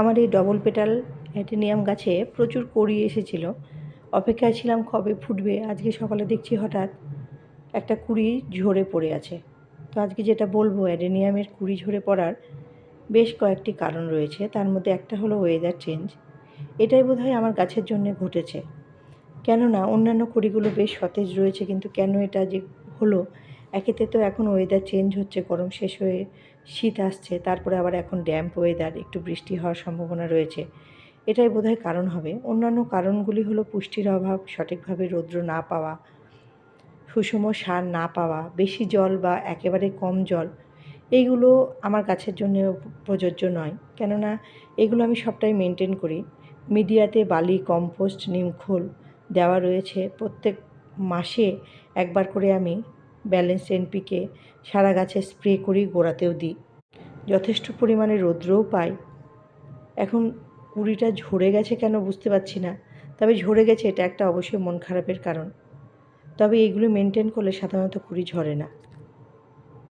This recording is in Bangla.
আমার এই ডবল পেটাল অ্যাটেনিয়াম গাছে প্রচুর কড়ি এসেছিল। অপেক্ষায় ছিলাম কবে ফুটবে, আজকে সকালে দেখছি হঠাৎ একটা কুড়ি ঝরে পড়ে আছে। তো আজকে যেটা বলব অ্যাডেনিয়ামের কুড়ি ঝরে পড়ার বেশ কয়েকটি কারণ রয়েছে, তার মধ্যে একটা হলো ওয়েদার চেঞ্জ এটাই বোধহয় আমার গাছের জন্য ঘটেছে। কেননা অন্যান্য কুড়িগুলো বেশ সতেজ রয়েছে, কিন্তু কেন এটা যে হলো একেতে তো এখন ওয়েদার চেঞ্জ হচ্ছে, গরম শেষ হয়ে শীত আসছে, তারপরে আবার এখন ড্যাম্প ওয়েদার একটু বৃষ্টি হওয়ার সম্ভাবনা রয়েছে। এটাই বোধহয় কারণ হবে। অন্যান্য কারণগুলি হলো পুষ্টির অভাব, সঠিকভাবে রৌদ্র না পাওয়া, সুষম সার না পাওয়া, বেশি জল বা একেবারে কম জল, এইগুলো আমার গাছের জন্য প্রযোজ্য নয়। কেননা এগুলো আমি সবটাই মেনটেন করি। মিডিয়াতে বালি কম্পোস্ট নিমখোল দেওয়া রয়েছে। প্রত্যেক মাসে একবার করে আমি ব্যালেন্স এনপিকে সারা গাছে স্প্রে করি গোড়াতেও দিই। যথেষ্ট পরিমাণে রৌদ্রও পাই। এখন কুড়িটা ঝরে গেছে কেন বুঝতে পারছি না, তবে ঝরে গেছে এটা একটা অবশ্যই মন খারাপের কারণ। তবে এইগুলো মেনটেন করলে সাধারণত কুড়ি ঝরে না।